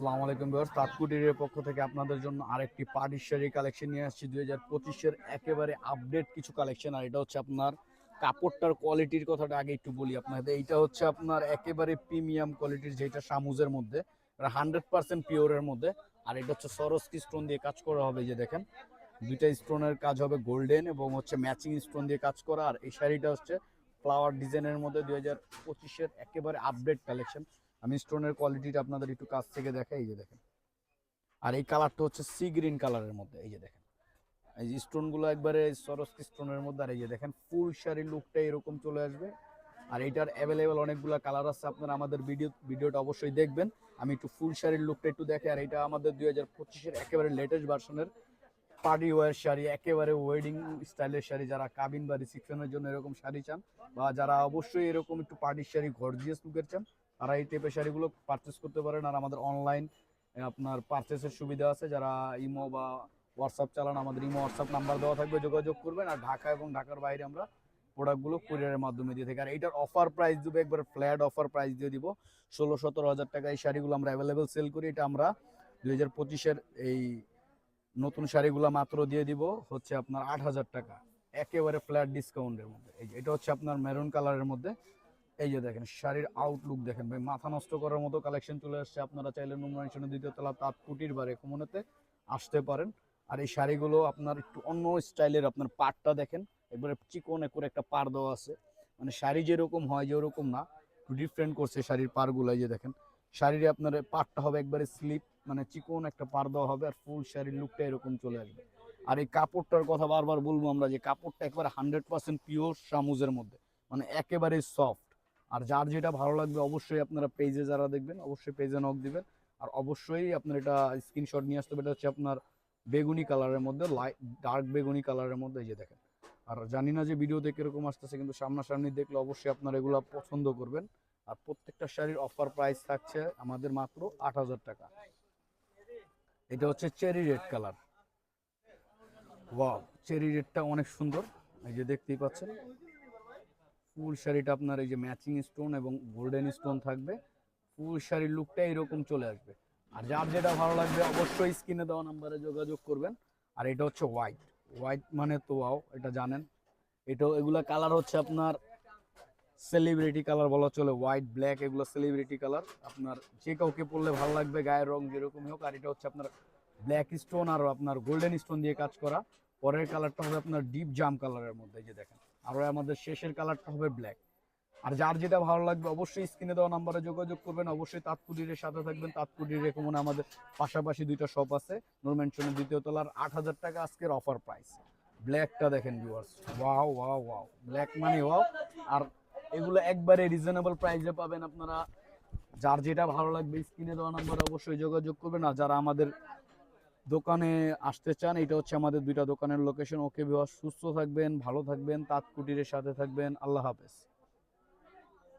আসসালামু আলাইকুম ভিউয়ার্স। তাৎকুটির পক্ষ থেকে আপনাদের জন্য আরেকটি পার্টি শাড়ি কালেকশন নিয়ে আসছি। দুই হাজার পঁচিশের একেবারে আপডেট কিছু কালেকশন, আর এটা হচ্ছে আপনার কাপড়টার কোয়ালিটির কথাটা আগে একটু বলি আপনাদের। এইটা হচ্ছে আপনার একেবারে প্রিমিয়াম কোয়ালিটির যেটা সামুজের মধ্যে হান্ড্রেড পার্সেন্ট পিওরের মধ্যে, আর এটা হচ্ছে সরস্কি স্টোন দিয়ে কাজ করা হবে যে দেখেন। দুইটা স্টোনের কাজ হবে গোল্ডেন এবং হচ্ছে ম্যাচিং স্টোন দিয়ে কাজ করা, আর এই শাড়িটা হচ্ছে ফ্লাওয়ার ডিজাইনের মধ্যে দুই হাজার পঁচিশের একেবারে আপডেট কালেকশন আমি স্টোনের কোয়ালিটিটা আপনাদের একটু কাছ থেকে দেখাই, এই যে দেখেন। আর এই কালারটা হচ্ছে সি গ্রিন কালারের মধ্যে, এই যে দেখেন। এই যে স্টোনগুলো একবারে সরস্কি স্টোনের মধ্যে, আর এই যে দেখেন, ফুল শাড়ির লুকটা এরকম চলে আসবে। আর এইটার অ্যাভেলেবেল অনেকগুলো কালার আছে, আপনারা আমাদের ভিডিও ভিডিওটা অবশ্যই দেখবেন। আমি একটু ফুল শাড়ির লুকটা একটু দেখে, আর এটা আমাদের দুই হাজার পঁচিশের একেবারে লেটেস্ট ভার্সনের পার্টি ওয়ার শাড়ি, একেবারে ওয়েডিং স্টাইলের শাড়ি। যারা কাবিন বা রিসিপশনের জন্য এরকম শাড়ি চান, বা যারা অবশ্যই এরকম একটু পার্টির শাড়ি গর্জিয়াস লুকের চান তারা এই টাইপের শাড়িগুলো পারচেস করতে পারেন আর আমাদের অনলাইন আপনার পারচেসের সুবিধা আছে। যারা ইমো বা হোয়াটসঅ্যাপ চালান, আমাদের ইমো হোয়াটসঅ্যাপ নাম্বার দেওয়া থাকবে, যোগাযোগ করবেন। আর ঢাকা এবং ঢাকার বাইরে আমরা প্রোডাক্টগুলো কুরিয়ারের মাধ্যমে দিয়ে থাকি। আর এইটার অফার প্রাইস দেবো, একবার ফ্ল্যাট অফার প্রাইস দিয়ে দিব। ষোলো, সতেরো হাজার টাকা এই শাড়িগুলো আমরা অ্যাভেলেবেল সেল করি। এটা আমরা দুই হাজার পঁচিশের এই নতুন শাড়িগুলো মাত্র দিয়ে দিব, হচ্ছে আপনার আট হাজার টাকা। একেবারে ফ্ল্যাট ডিসকাউন্টের মধ্যে। এটা হচ্ছে আপনার মেরুন কালারের মধ্যে। এই যে দেখেন, শাড়ির আউটলুক দেখেন ভাই, মাথা নষ্ট করার মতো কালেকশন চলে আসছে। আপনারা চাইলে নুমানিশনের দ্বিতীয় তলা তাঁত কুটির বারে কমনেতে আসতে পারেন। আর এই শাড়িগুলো আপনার একটু অন্য স্টাইলের আপনার পাটটা দেখেন, একবারে চিকন করে একটা পার দেওয়া আছে। মানে শাড়ি যেরকম হয় যে ওরকম না, একটু ডিফারেন্ট করছে শাড়ির পারগুলো এই যে দেখেন। শাড়ির আপনার পাটটা হবে একবারে স্লিপ মানে চিকন একটা পার দেওয়া হবে আর ফুল শাড়ির লুকটা এরকম চলে আসবে। আর এই কাপড়টার কথা বারবার বলব আমরা যে কাপড়টা একবারে হান্ড্রেড পার্সেন্ট পিওর সামুজের মধ্যে মানে একেবারে সফট আর যার যেটা ভালো লাগবে অবশ্যই আপনারা পেজে যারা দেখবেন, অবশ্যই পেজে নক দিবেন। আর অবশ্যই আপনার এটা স্ক্রিনশট নিয়ে আসতে হবে, এটা হচ্ছে আপনার বেগুনি কালারের মধ্যে লাইট ডার্ক বেগুনি কালারের মধ্যে এই যে দেখেন। আর জানি না যে ভিডিওতে কীরকম আসতেছে, কিন্তু সামনাসামনি দেখলে অবশ্যই আপনারা এগুলো পছন্দ করবেন। আর প্রত্যেকটা শাড়ির অফার প্রাইস থাকছে আমাদের মাত্র আট হাজার টাকা। এটা হচ্ছে cherry red colour wow cherry রেডটা অনেক সুন্দর। এই যে দেখতেই পাচ্ছেন। ফুল শাড়িটা আপনার এই যে ম্যাচিং স্টোন এবং গোল্ডেন স্টোন থাকবে, ফুল শাড়ির লুকটা এরকম চলে আসবে। আর যার যেটা ভালো লাগবে অবশ্যই স্ক্রিনে দেওয়া নাম্বারে যোগাযোগ করবেন। আর এটা হচ্ছে হোয়াইট হোয়াইট মানে তো ওয়াও এটা জানেন। এটা, এগুলা কালার হচ্ছে আপনার সেলিব্রিটি কালার বলা চলে হোয়াইট ব্ল্যাক এগুলো সেলিব্রিটি কালার আপনার যে কাউকে পরলে ভালো লাগবে, গায়ের রং যেরকমই হোক, আর এটা হচ্ছে আপনার ব্ল্যাক স্টোন আর আপনার গোল্ডেন স্টোন দিয়ে কাজ করা। পরের কালারটা হবে আপনার ডিপ জাম কালারের মধ্যে যে দেখেন। আর আমাদের শেষের কালারটা হবে ব্ল্যাক আর যার যেটা ভালো লাগবে অবশ্যই স্ক্রিনে দেওয়া নাম্বারে যোগাযোগ করবেন। অবশ্যই তাঁতকুটিরের সাথে থাকবেন। তাঁতকুটির রেকমনে আমাদের পাশাপাশি দুইটা শপ আছে। নরমেনশনের দ্বিতীয় তলার আট হাজার টাকা আজকের অফার প্রাইস ব্ল্যাকটা দেখেন viewers wow wow wow black মানে ওয়াও আর এগুলো একবারে রিজনেবল প্রাইসে পাবেন আপনারা। যার যেটা ভালো লাগবে স্ক্রিনে দেওয়া নাম্বারে অবশ্যই যোগাযোগ করবেন। আর যারা আমাদের দোকানে আসতে চান, এটা হচ্ছে আমাদের দুইটা দোকানের লোকেশন ওকে ভিউয়ার্স সুস্থ থাকবেন, ভালো থাকবেন তাঁত কুটিরের সাথে থাকবেন। আল্লাহ হাফেজ।